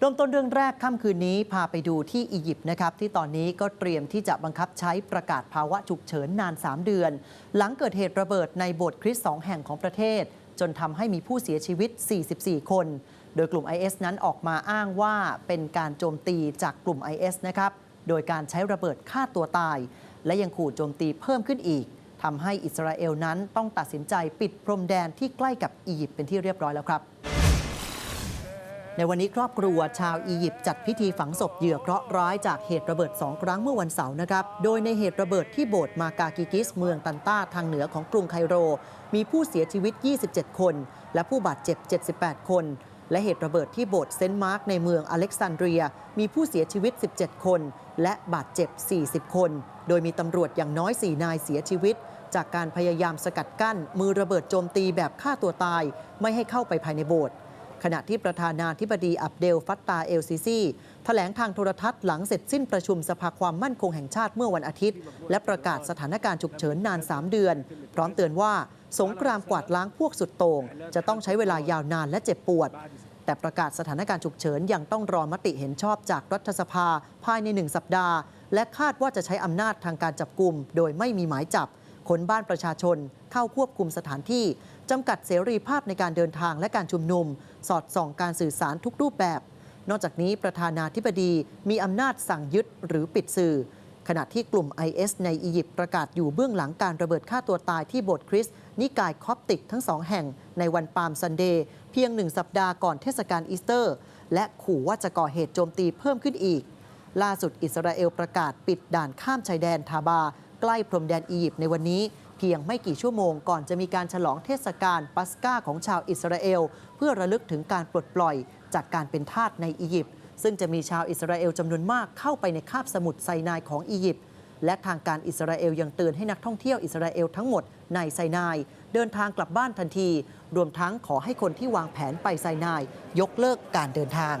เริ่มต้นเรื่องแรกค่ำคืนนี้พาไปดูที่อียิปต์นะครับ ที่ตอนนี้ก็เตรียมที่จะบังคับใช้ประกาศภาวะฉุกเฉินนาน 3 เดือน หลังเกิดเหตุระเบิดในโบสถ์คริสต์สองแห่งของประเทศ จนทำให้มีผู้เสียชีวิต 44 คน โดยกลุ่ม IS นั้นออกมาอ้างว่าเป็นการโจมตีจากกลุ่ม IS นะครับโดยการใช้ระเบิดฆ่าตัวตาย และยังขู่โจมตีเพิ่มขึ้นอีกทำให้อิสราเอลนั้นต้องตัดสินใจปิดพรมแดนที่ใกล้กับอียิปต์เป็นที่เรียบร้อยแล้วครับ ในวันนี้ครอบครัวชาวอียิปต์จัดพิธีฝังศพเหยื่อเคราะห์ร้ายจากเหตุระเบิด 2 ครั้งเมื่อวันเสาร์นะครับ โดยในเหตุระเบิดที่โบสถ์มาการกิกิส เมืองตันต้าทางเหนือของกรุงไคโร มีผู้เสียชีวิต 27 คน และผู้บาดเจ็บ 78 คน และเหตุระเบิดที่โบสถ์เซนต์มาร์กในเมืองอเล็กซานเดรีย มีผู้เสียชีวิต 17 คน และบาดเจ็บ 40 คน โดยมีตำรวจอย่างน้อย 4 นายเสียชีวิตจากการพยายามสกัดกั้นมือระเบิดโจมตีแบบฆ่าตัวตาย ไม่ให้เข้าไปภายในโบสถ์ ขณะที่ประธานาธิบดีอับเดลฟัตตาเอลซิซีแถลงทางโทรทัศน์หลังเสร็จสิ้นประชุมสภาความมั่นคงแห่งชาติเมื่อวันอาทิตย์ และประกาศสถานการณ์ฉุกเฉินนาน 3 เดือน พร้อมเตือนว่าสงครามกวาดล้างพวกสุดโต่งจะต้องใช้เวลายาวนานและเจ็บปวด แต่ประกาศสถานการณ์ฉุกเฉินยังต้องรอมติเห็นชอบจากรัฐสภาภายในหนึ่งสัปดาห์ และคาดว่าจะใช้อำนาจทางการจับกลุ่ม โดยไม่มีหมายจับคนบ้านประชาชนเข้าควบคุมสถานที่ จำกัดเสรีภาพในการเดินทางและการชุมนุม สอดส่องการสื่อสารทุกรูปแบบ นอกจากนี้ประธานาธิบดีมีอำนาจสั่งยึดหรือปิดสื่อ ขณะที่กลุ่ม IS ในอียิปต์ประกาศอยู่เบื้องหลังการระเบิดฆ่าตัวตายที่โบสถ์คริสต์นิกายคอปติกทั้งสองแห่งในวันปาล์มซันเดย์เพียงหนึ่งสัปดาห์ก่อนเทศกาลอีสเตอร์ และขู่ว่าจะก่อเหตุโจมตีเพิ่มขึ้นอีก ล่าสุดอิสราเอลประกาศปิดด่านข้ามชายแดนทาบา ใกล้พรมแดนอียิปต์ในวันนี้ เพียงไม่กี่ชั่วโมงก่อนจะมีการฉลองเทศกาลปัสกาของชาวอิสราเอล เพื่อระลึกถึงการปลดปล่อยจากการเป็นทาสในอียิปต์ซึ่งจะมีชาวอิสราเอลจำนวนมากเข้าไปในคาบสมุทรไซนายของอียิปต์และทางการอิสราเอลยังเตือนให้นักท่องเที่ยวอิสราเอลทั้งหมดในไซนาย เดินทางกลับบ้านทันที รวมทั้งขอให้คนที่วางแผนไปไซนาย ยกเลิกการเดินทาง